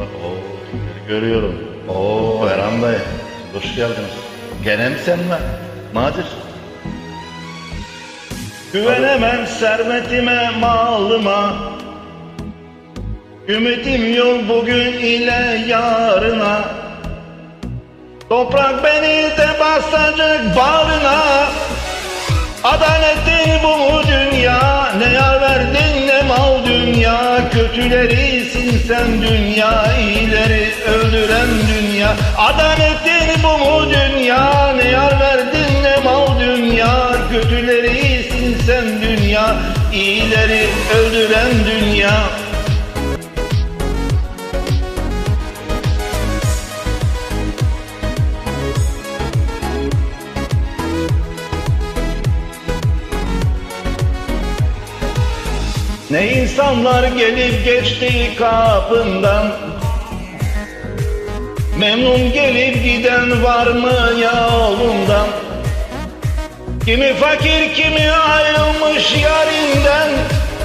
Oo, görüyorum. Oo Erhan Bey, hoş geldiniz. Gene mi sen var? Nadir. Güvenemem servetime, malıma. Ümitim yol bugün ile yarına. Toprak beni de basacak bağrına. Dünya? Kötülerisin sen dünya, iyileri öldüren dünya. Adaletin bu mu dünya? Ne yar verdin ne mal dünya? Kötülerisin sen dünya, iyileri öldüren dünya. Ne insanlar gelip geçti kapından? Memnun gelip giden var mı yolundan Kimi fakir kimi ayrılmış yarinden?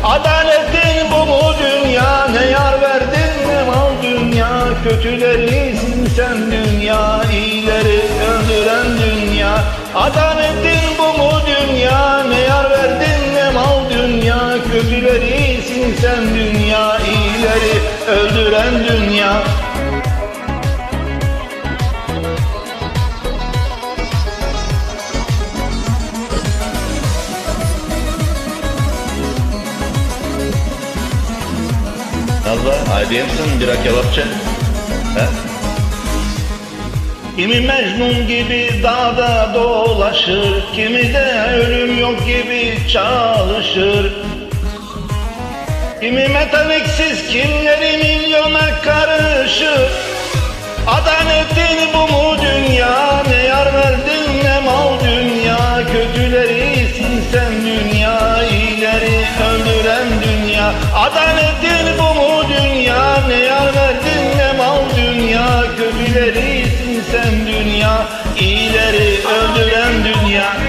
Adaletin bu mu dünya? Ne yar verdin ne mal dünya? Kötülerisin sen dünya iyileri öldüren dünya. Adaletin bu mu Kötülerisin sen dünya iyileri öldüren dünya Nazlı, haydi misin bira kebapçı? He? Kimi Mecnun gibi dağda dolaşır, kimi de ölüm yok gibi çalışır. Kimi metaliksiz kimleri milyona karışır. Adaletin bu mu dünya, ne yar verdin ne mal dünya. Kötülerisin sen dünya, iyileri öldüren dünya. Adaletin bu mu dünya, ne yar verdin ne mal dünya. Kötülerisin sen dünya, iyileri öldüren dünya.